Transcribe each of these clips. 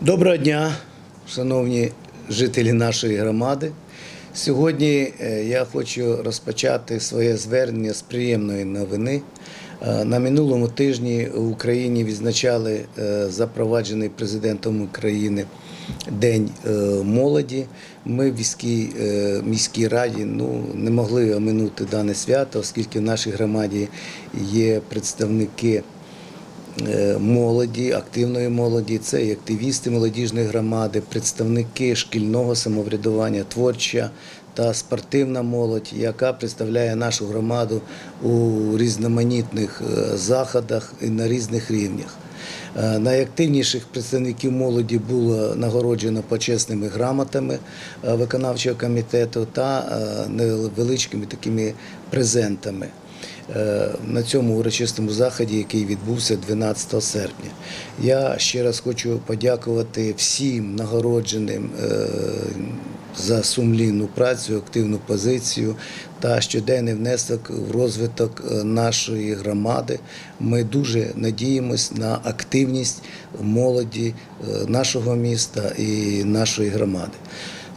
Доброго дня, шановні жителі нашої громади. Сьогодні е, я хочу розпочати своє звернення з приємної новини. Е, На минулому тижні в Україні відзначали е, запроваджений президентом України День молоді. Ми в міській, міській раді ну, не могли оминути дане свято, оскільки в нашій громаді є представники молоді, активної молоді, це і активісти молодіжної громади, представники шкільного самоврядування, творча та спортивна молодь, яка представляє нашу громаду у різноманітних е, заходах і на різних рівнях. Е, Найактивніших представників молоді було нагороджено почесними грамотами е, виконавчого комітету та е, невеличкими такими презентами е, на цьому урочистому заході, який відбувся 12 серпня. Я ще раз хочу подякувати всім нагородженим е, за сумлінну працю, активну позицію та щоденний внесок в розвиток е, нашої громади. Ми дуже надіємось на активність молоді е, нашого міста і нашої громади.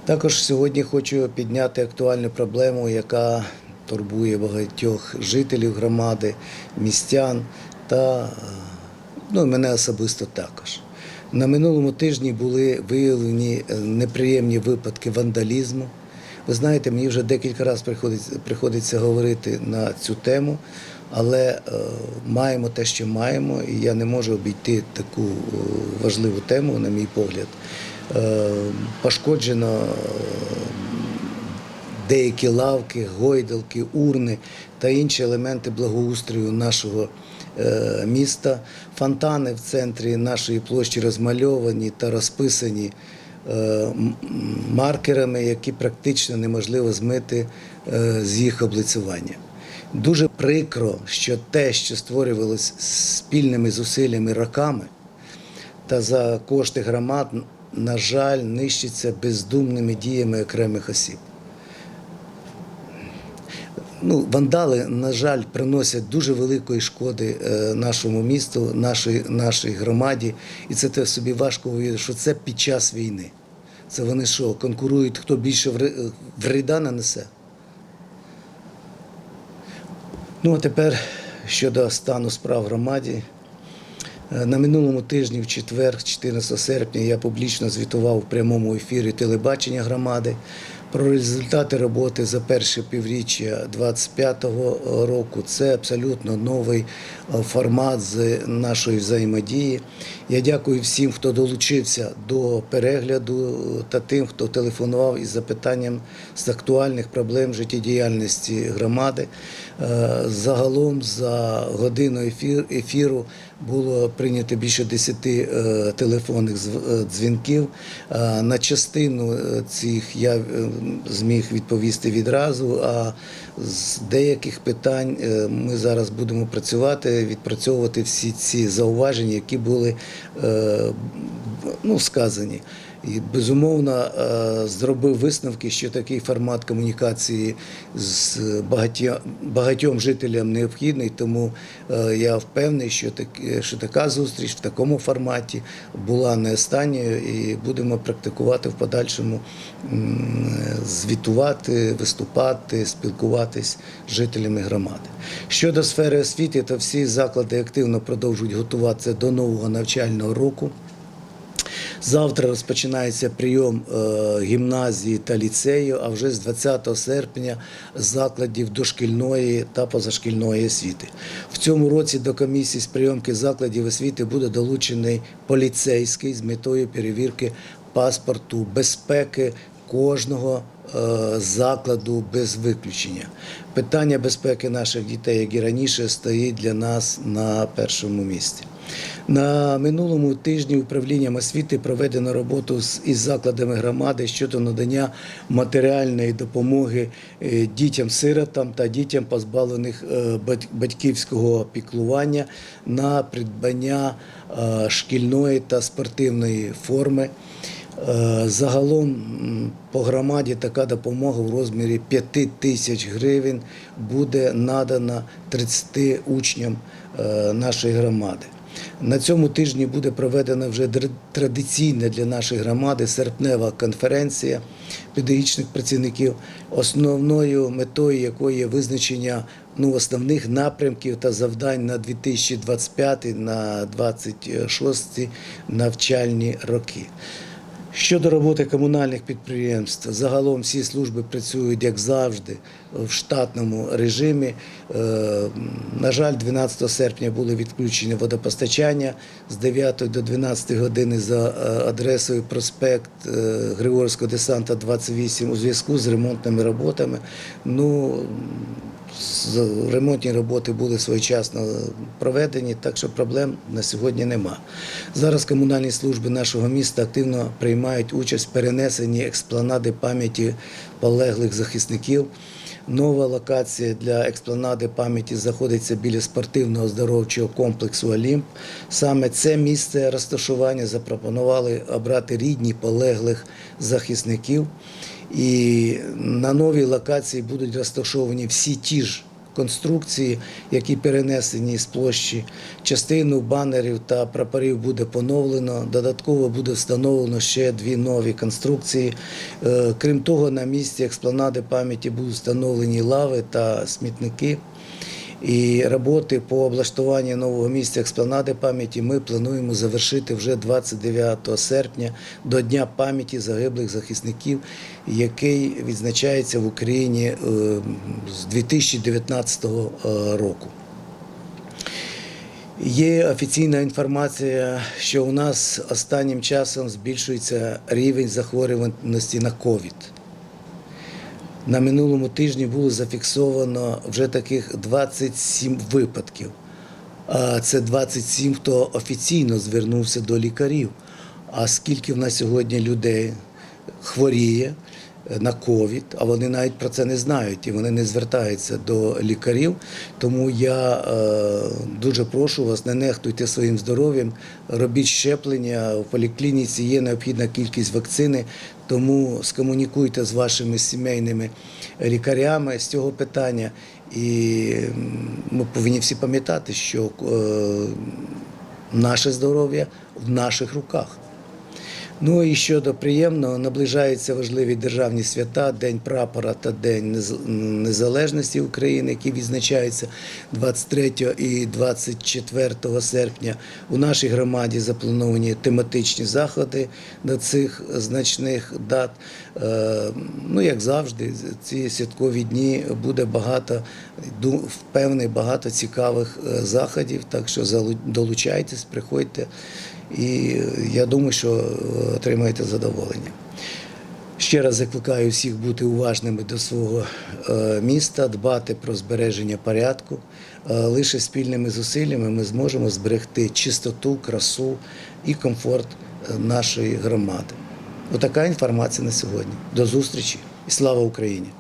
Також сьогодні хочу підняти актуальну проблему, яка турбує багатьох жителів громади, містян та ну, мене особисто також. На минулому тижні були виявлені е, неприємні випадки вандалізму. Ви знаєте, мені вже декілька разів приходиться, говорити на цю тему, але е, маємо те, що маємо, і я не можу обійти таку е, важливу тему, на мій погляд. Пошкоджено деякі лавки, гойдалки, урни та інші елементи благоустрою нашого е, міста. Фонтани в центрі нашої площі розмальовані та розписані е, маркерами, які практично неможливо змити е, з їх облицювання. Дуже прикро, що те, що створювалось спільними зусиллями роками, та за кошти громад, на жаль, нищиться бездумними діями окремих осіб. Ну, вандали, на жаль, приносять дуже великої шкоди е, нашому місту, нашій, нашій громаді. І це те собі важко уявити, що це під час війни. Це вони що, конкурують, хто більше вре- вреда нанесе? Ну, а тепер щодо стану справ громаді. Е, На минулому тижні, в четвер, 14 серпня, я публічно звітував в прямому ефірі телебачення громади про результати роботи за перше півріччя 2025 року. Це абсолютно новий е, формат з нашої взаємодії. Я дякую всім, хто долучився до перегляду та тим, хто телефонував із запитанням з актуальних проблем життєдіяльності громади. Е, Загалом за годину ефір, ефіру було прийнято більше 10 е, телефонних е, дзвінків. Е, На частину цих я зміг відповісти відразу, а з деяких питань ми зараз будемо працювати, відпрацьовувати всі ці зауваження, які були ну, сказані. І безумовно е, зробив висновки, що такий формат комунікації з багатьом, багатьом жителям необхідний. Тому е, я впевнений, що, так, що така зустріч в такому форматі була не останньою, і будемо практикувати в подальшому звітувати, виступати, спілкуватись з жителями громади. Щодо сфери освіти, то всі заклади активно продовжують готуватися до нового навчального року. Завтра розпочинається прийом е, гімназії та ліцею, а вже з 20 серпня закладів дошкільної та позашкільної освіти. В цьому році до комісії з прийомки закладів освіти буде долучений поліцейський з метою перевірки паспорту безпеки кожного закладу без виключення. Питання безпеки наших дітей, як і раніше, стоїть для нас на першому місці. На минулому тижні управлінням освіти проведено роботу з із закладами громади щодо надання матеріальної допомоги е, дітям-сиротам та дітям, позбавлених е, батьківського піклування на придбання е, шкільної та спортивної форми. Е, Загалом по громаді така допомога в розмірі 5 тисяч гривень буде надана 30 учням е, нашої громади. На цьому тижні буде проведена вже традиційна для нашої громади серпнева конференція педагогічних працівників, основною метою якої є визначення ну, основних напрямків та завдань на 2025 на 26 навчальні роки. Щодо роботи комунальних підприємств, загалом всі служби працюють як завжди в штатному режимі. Е, На жаль, 12 серпня були відключені водопостачання з 9 до 12 години за е, адресою проспект е, Григорського десанта 28 у зв'язку з ремонтними роботами. Ну, ремонтні роботи були своєчасно проведені, так що проблем на сьогодні нема. Зараз комунальні служби нашого міста активно приймають участь в перенесенні експланади пам'яті полеглих захисників. Нова локація для експланади пам'яті знаходиться біля спортивного оздоровчого комплексу Олімп. Саме це місце розташування запропонували обрати рідні полеглих захисників. І на новій локації будуть розташовані всі ті ж конструкції, які перенесені з площі. Частину банерів та прапорів буде поновлено. Додатково буде встановлено ще дві нові конструкції. Е, Крім того, на місці експланади пам'яті будуть встановлені лави та смітники. І роботи по облаштуванню нового місця експланади пам'яті ми плануємо завершити вже 29 серпня до Дня пам'яті загиблих захисників, який відзначається в Україні е, з 2019 року. Є офіційна інформація, що у нас останнім часом збільшується рівень захворюваності на ковід. На минулому тижні було зафіксовано вже таких 27 випадків. Це 27, хто офіційно звернувся до лікарів. А скільки в нас сьогодні людей хворіє на ковід, а вони навіть про це не знають і вони не звертаються до лікарів. Тому я е, дуже прошу вас, не нехтуйте своїм здоров'ям, робіть щеплення. В поліклініці є необхідна кількість вакцини, тому скомунікуйте з вашими сімейними лікарями з цього питання. І ми повинні всі пам'ятати, що е, наше здоров'я в наших руках. Ну і щодо приємного, наближаються важливі державні свята, День прапора та День Незалежності України, які відзначаються 23 і 24 серпня. У нашій громаді заплановані тематичні заходи до цих значних дат. Е, Ну, як завжди, ці святкові дні буде багато, впевнений, багато цікавих е, заходів. Так що долучайтесь, приходьте. І я думаю, що е, отримаєте задоволення. Ще раз закликаю всіх бути уважними до свого е, міста, дбати про збереження порядку. Е, Лише спільними зусиллями ми зможемо зберегти чистоту, красу і комфорт нашої громади. Отака інформація на сьогодні. До зустрічі і слава Україні!